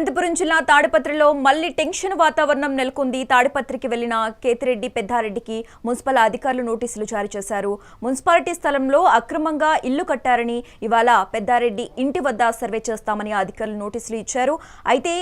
అనంతపురం జిల్లా తాడిపత్రిలో మళ్ళీ టెన్షన్ వాతావరణం నెలకొంది. తాడిపత్రికి వెళ్ళిన కేతిరెడ్డి పెద్దారెడ్డికి మున్సిపల్ అధికారులు నోటీసులు జారీ చేశారు. మున్సిపాలిటీ స్థలంలో అక్రమంగా ఇల్లు కట్టారని ఇవాళ పెద్దారెడ్డి ఇంటి వద్ద సర్వే చేస్తామని అధికారులు నోటీసులు ఇచ్చారు. అయితే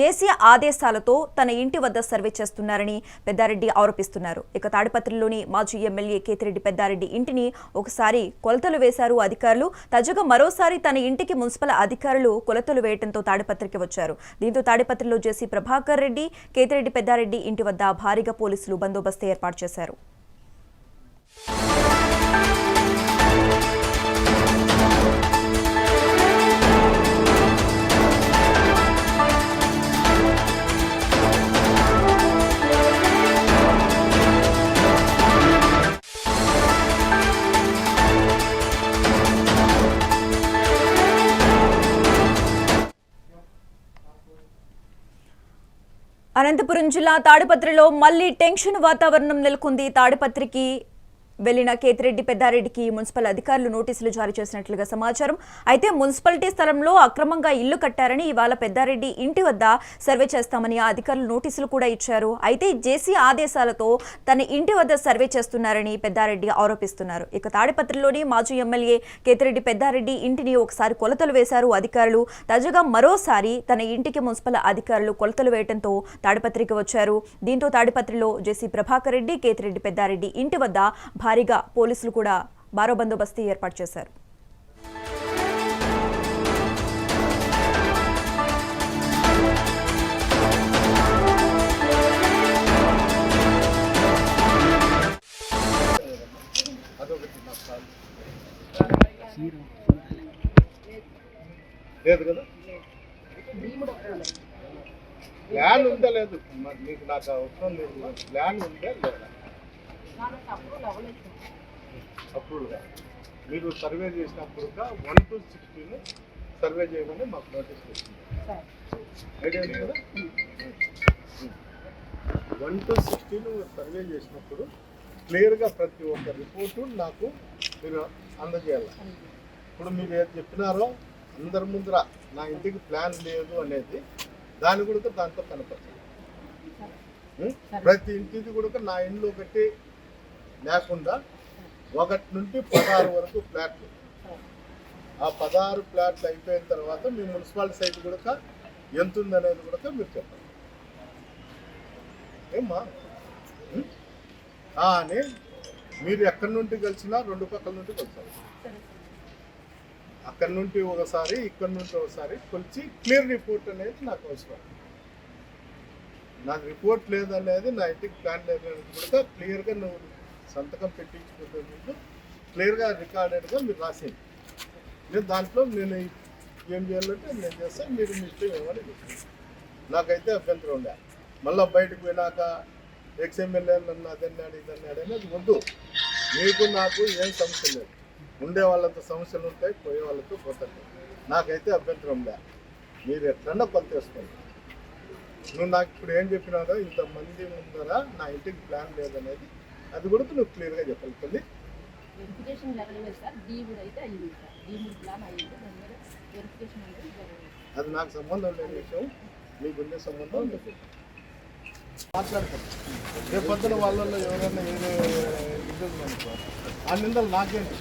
జేసీ ఆదేశాలతో తన ఇంటి వద్ద సర్వే చేస్తున్నారని పెద్దారెడ్డి ఆరోపిస్తున్నారు. ఇక తాడిపత్రిలోని మాజీ ఎమ్మెల్యే కేతిరెడ్డి పెద్దారెడ్డి ఇంటిని ఒకసారి కొలతలు వేశారు అధికారులు. తాజాగా మరోసారి తన ఇంటికి మున్సిపల్ అధికారులు కొలతలు వేయడంతో తాడిపత్రికి వచ్చారు. దీంతో తాడిపత్రిలో జేసీ ప్రభాకర్ రెడ్డి కేతిరెడ్డి పెద్దారెడ్డి ఇంటి వద్ద భారీగా పోలీసులు బందోబస్తు ఏర్పాటు చేశారు. అనంతపురం జిల్లా తాడిపత్రిలో మళ్ళీ టెన్షన్ వాతావరణం నెలకొంది. తాడిపత్రికి వెళ్ళిన కేతిరెడ్డి పెద్దారెడ్డికి మున్సిపల్ అధికారులు నోటీసులు జారీ చేసినట్లుగా సమాచారం. అయితే మున్సిపాలిటీ స్థలంలో అక్రమంగా ఇల్లు కట్టారని ఇవాళ పెద్దారెడ్డి ఇంటి వద్ద సర్వే చేస్తామని ఆ అధికారులు నోటీసులు కూడా ఇచ్చారు. అయితే జేసీ ఆదేశాలతో తన ఇంటి వద్ద సర్వే చేస్తున్నారని పెద్దారెడ్డి ఆరోపిస్తున్నారు. ఇక తాడిపత్రిలోని మాజీ ఎమ్మెల్యే కేతిరెడ్డి పెద్దారెడ్డి ఇంటిని ఒకసారి కొలతలు వేశారు అధికారులు. తాజాగా మరోసారి తన ఇంటికి మున్సిపల్ అధికారులు కొలతలు వేయడంతో తాడిపత్రికి వచ్చారు. దీంతో తాడిపత్రిలో జేసీ ప్రభాకర్ రెడ్డి కేతిరెడ్డి పెద్దారెడ్డి ఇంటి వద్ద భారీగా పోలీసులు కూడా బారో బందోబస్తు ఏర్పాటు చేశారు. లేదు కదా? ప్లాన్ ఉందా లేదు. మీకు నాకు అవసరం లేదు. ప్లాన్ ఉందా లేదా. అప్రూవల్ కాదు. మీరు సర్వే చేసినప్పుడు వన్ టు సిక్స్టీన్ సర్వే చేయమని మాకు నోటీస్ వచ్చింది వన్ టు సిక్స్టీన్ సర్వే చేసినప్పుడు క్లియర్గా ప్రతి ఒక్క రిపోర్టు నాకు మీరు అందజేయాలి. ఇప్పుడు మీరు ఏది చెప్పినారో అందరి ముందర నా ఇంటికి ప్లాన్ లేదు అనేది దాని కూడా దాంట్లో కనపడుతుంది ఉం? ప్రతి ఇంటికి కూడా నా ఇంట్లో ఒకటి లేకుండా ఒకటి నుండి పదహారు వరకు ఫ్లాట్లు. ఆ పదహారు ఫ్లాట్లు అయిపోయిన తర్వాత మీ మున్సిపాలిటీ సైట్ కూడా ఎంత ఉందనేది కూడా మీరు చెప్పండి. ఏమ్మా? అని మీరు ఎక్కడి నుండి కలిసినా రెండు పక్కల నుండి కలిసారు అక్కడి నుండి ఒకసారి ఇక్కడి నుండి ఒకసారి కొలిచి క్లియర్ రిపోర్ట్ అనేది నాకు అవసరం. నాకు రిపోర్ట్ లేదనేది నా ఇంటికి ప్లాన్ లేదనేది కూడా క్లియర్గా నువ్వు సంతకం పెట్టించుకుంటే ముందు క్లియర్గా రికార్డెడ్గా మీరు రాసేయండి. నేను దాంట్లో నేను ఏం చేయాలంటే నేను చేస్తాను మీరు మీ ఇష్టం ఏమని నాకైతే అభ్యంతరం ఉండే. మళ్ళీ బయటకు పోయినాక ఎక్స్ఎమ్మెల్యే నన్ను అదన్నాడు ఇదన్నాడు అనేది వద్దు. మీకు నాకు ఏం సమస్య లేదు. ఉండే వాళ్ళతో సమస్యలు ఉంటాయి పోయే వాళ్ళతో పోతాయి నాకైతే అభ్యంతరం లే మీరు ఎట్లన్నా కొలత వేసుకోండి. నువ్వు నాకు ఇప్పుడు ఏం చెప్పినారో ఇంతమంది ముందర నా ఇంటికి ప్లాన్ లేదనేది అది కూడా నువ్వు క్లియర్గా చెప్పాలి తల్లి వెరిఫికేషన్ అయితే ప్లాన్ వెరిఫికేషన్ అది నాకు సంబంధం లేని విషయం మీకు ఉండే సంబంధం మాట్లాడతాం రేపు పొద్దున వాళ్ళల్లో ఎవరైనా ఏదో ఆ నిందలు నాకేంటి